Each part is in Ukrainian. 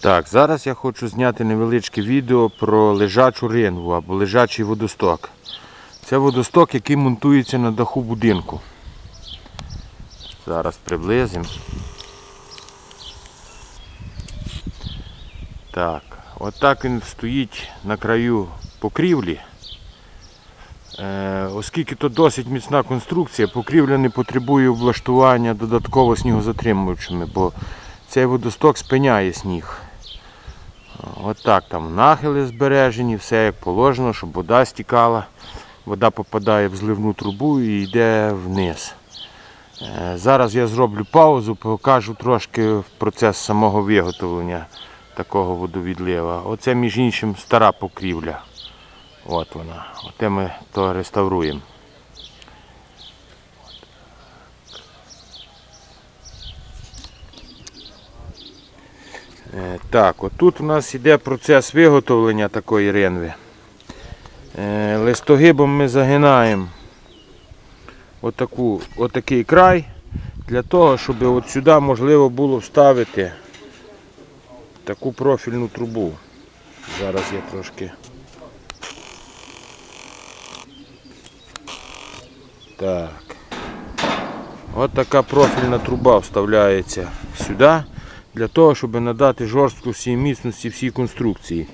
Так, зараз я хочу зняти невеличке відео про лежачу ринву або лежачий водосток. Це водосток, який монтується на даху будинку. Зараз приблизимо. Так, отак він стоїть на краю покрівлі. Е, оскільки то досить міцна конструкція, покрівля не потребує облаштування додатково снігозатримувачами, бо цей водосток спиняє сніг. От там нахили збережені, все як положено, щоб вода стікала. Вода попадає в зливну трубу і йде вниз. Е, Зараз я зроблю паузу, покажу трошки процес самого виготовлення такого водовідлива. Оце між іншим стара покрівля. От вона. Оте ми то реставруємо. Так, отут у нас йде процес виготовлення такої ринви. Е, Листогибом ми загинаємо отаку, отакий край для того, щоб от сюди можливо було вставити таку профільну трубу. Зараз я трошки. Так. От така профільна труба вставляється сюди для того, щоб надати жорсткості і міцності всій конструкції.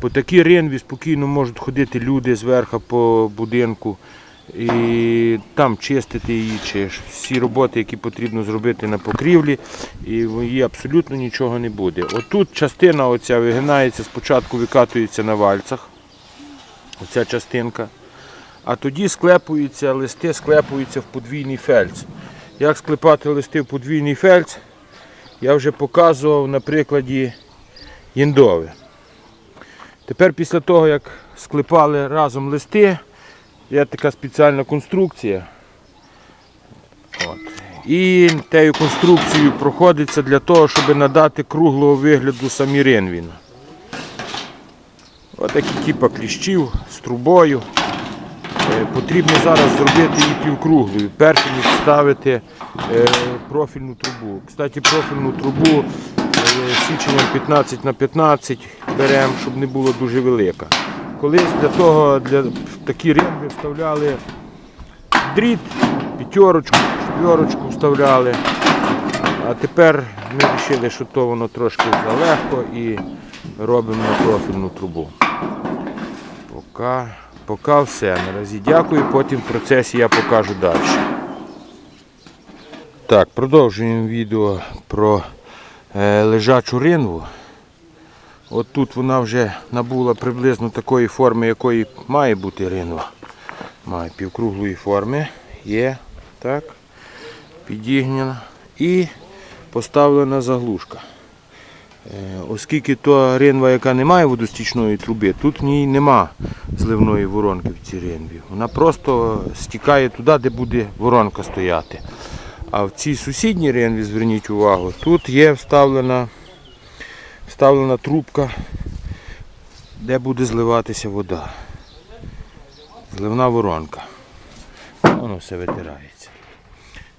По такій ринві спокійно можуть ходити люди зверху по будинку і там чистити її, чи всі роботи, які потрібно зробити на покрівлі, і її абсолютно нічого не буде. Отут частина оця вигинається, спочатку викатується на вальцах, оця частинка. А тоді склепуються, листи склепуються в подвійний фельдс. Як склепати листи в подвійний фельдс, я вже показував на прикладі єндови. Тепер після того, як склепали разом листи, є така спеціальна конструкція. От. І тією конструкцією проходиться для того, щоб надати круглого вигляду самі ринвіна. Ось такі типа кліщів з трубою. Е, Потрібно зараз зробити її півкруглою. Перше ніж ставити е, профільну трубу. Кстати, профільну трубу е, січенням 15 на 15 беремо, щоб не було дуже велика. Колись для того для такі римби вставляли дріт, п'ятерочку, четверочку вставляли. А тепер ми вирішили, що то воно трошки залегко і робимо профільну трубу. Поки, поки все. Наразі дякую, потім в процесі я покажу далі. Так, продовжуємо відео про е, лежачу ринву. От тут вона вже набула приблизно такої форми, якої має бути ринва. Має півкруглої форми. Є. Так. Підігнена. І поставлена заглушка. Е, Оскільки то ринва, яка не має водостічної труби, тут в ній нема зливної воронки в цій ринві. Вона просто стікає туди, де буде воронка стояти. А в цій сусідній ринві, зверніть увагу, тут є вставлена, вставлена трубка, де буде зливатися вода. Зливна воронка. Воно все витирається.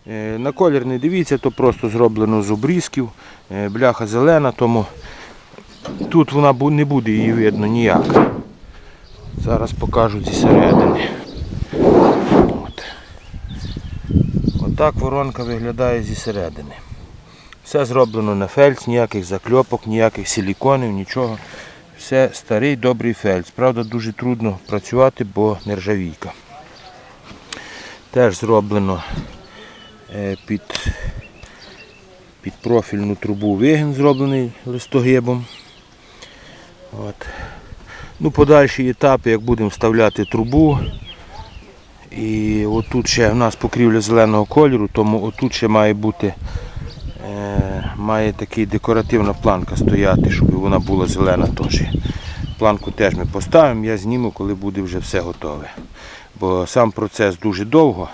Е, На колір не дивіться, то просто зроблено з обрізків. Е, Бляха зелена, тому тут вона не буде її видно ніяк. Зараз покажу зі середини. От. Отак воронка виглядає зі середини. Все зроблено на фельдс, ніяких закльопок, ніяких силіконів, нічого. Все старий добрий фельдс. Правда, дуже трудно працювати, бо нержавійка. Теж зроблено е, під, під профільну трубу вигін зроблений листогибом. От. Ну, подальші етапи, як будемо вставляти трубу. І отут ще в нас покрівля зеленого кольору, тому отут ще має бути е, має такий декоративна планка стояти, щоб вона була зелена теж. Планку теж ми поставимо, я зніму, коли буде вже все готове. Бо сам процес дуже довго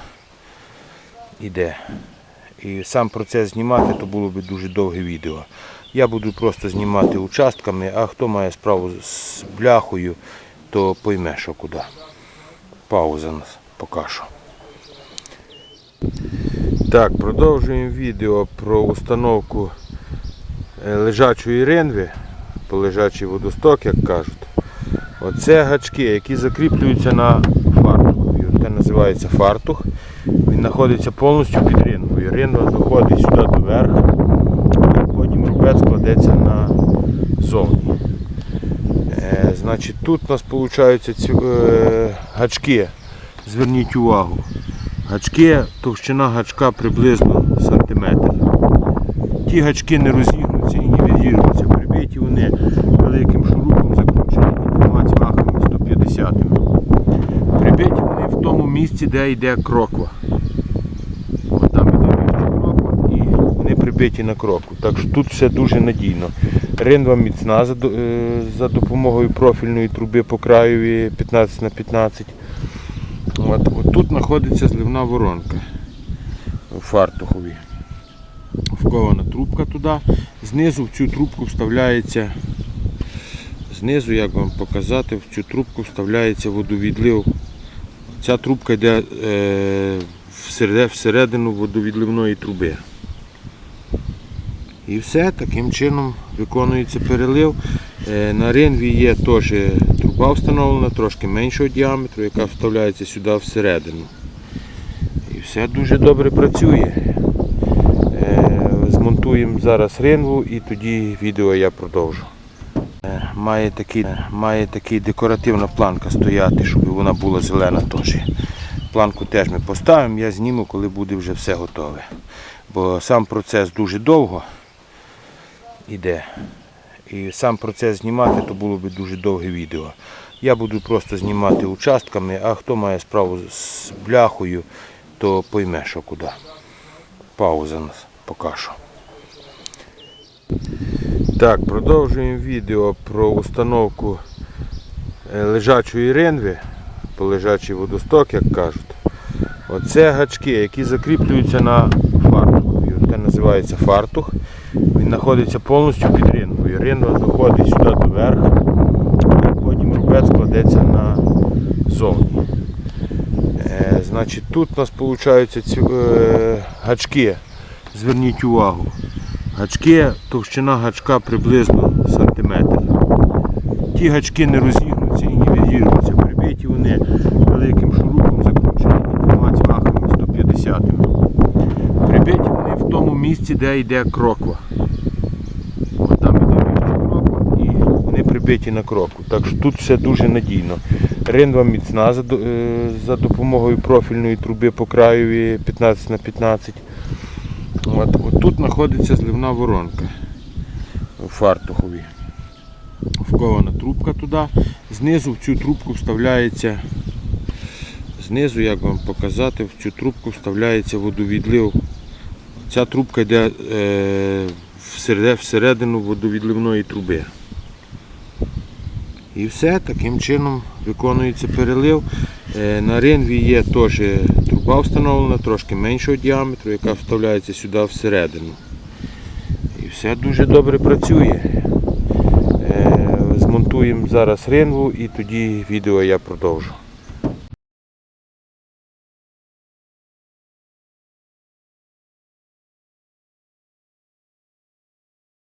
йде. І сам процес знімати, то було б дуже довге відео. Я буду просто знімати участками, а хто має справу з бляхою, то пойме, що куди. Пауза нас поки що. Так, продовжуємо відео про установку е, лежачої ринви по лежачий водосток, як кажуть. Оце гачки, які закріплюються на фартуху. Це називається фартух. Він знаходиться повністю під рингою. Ринва заходить сюди до верха, і потім рубець кладеться на зовні. Е, значить, тут у нас виходить ці, е, гачки. Зверніть увагу. Гачки, товщина гачка приблизно сантиметр. Ті гачки не розігнуться і не відірвуться. Прибиті вони великим шурупом закручені двома цвахами 150 Прибиті вони в тому місці, де йде кроква. От там іде вище кроква і вони на крокву. Так що тут все дуже надійно. Ринва міцна за, е, допомогою профільної труби по краєві 15 на 15 От, от тут знаходиться зливна воронка в фартухові. Вкована трубка туди. Знизу в цю трубку вставляється, знизу, як вам показати, в цю трубку вставляється водовідлив. Ця трубка йде е, всередину водовідливної труби. І все, таким чином виконується перелив. Е, На ринві є теж труба встановлена, трошки меншого діаметру, яка вставляється сюди всередину. І все дуже добре працює. Е, Змонтуємо зараз ринву і тоді відео я продовжу. Е, Має такий, має такий декоративна планка стояти, щоб вона була зелена теж. Планку теж ми поставимо, я зніму, коли буде вже все готове. Бо сам процес дуже довго йде. І сам процес знімати, то було б дуже довге відео. Я буду просто знімати участками, а хто має справу з бляхою, то пойме, що куди. Пауза нас поки що. Так, продовжуємо відео про установку е, лежачої ринви, по лежачий водосток, як кажуть. Оце гачки, які закріплюються на фартуху. Це називається фартух. Він знаходиться повністю під рингою. Ринва заходить сюди до верха, потім рубець кладеться на зовні. Е, значить, тут у нас виходить ці, е, гачки. Зверніть увагу. Гачки, товщина гачка приблизно сантиметр. Ті гачки не розігнуться і не відірвуться. Прибиті вони великим шурупом закручені двома цвахами 150 Прибиті вони в тому місці, де йде кроква. От там вище кроква і вони прибиті на крокву. Так що тут все дуже надійно. Ринва міцна за, е, допомогою профільної труби по краєві 15 на 15 От, от тут знаходиться зливна воронка в фартухові. Вкована трубка туди. Знизу в цю трубку вставляється, знизу, як вам показати, в цю трубку вставляється водовідлив. Ця трубка йде е, всередину, водовідливної труби. І все, таким чином виконується перелив. Е, На ринві є теж труба встановлена, трошки меншого діаметру, яка вставляється сюди всередину. І все дуже добре працює. Е, Змонтуємо зараз ринву і тоді відео я продовжу.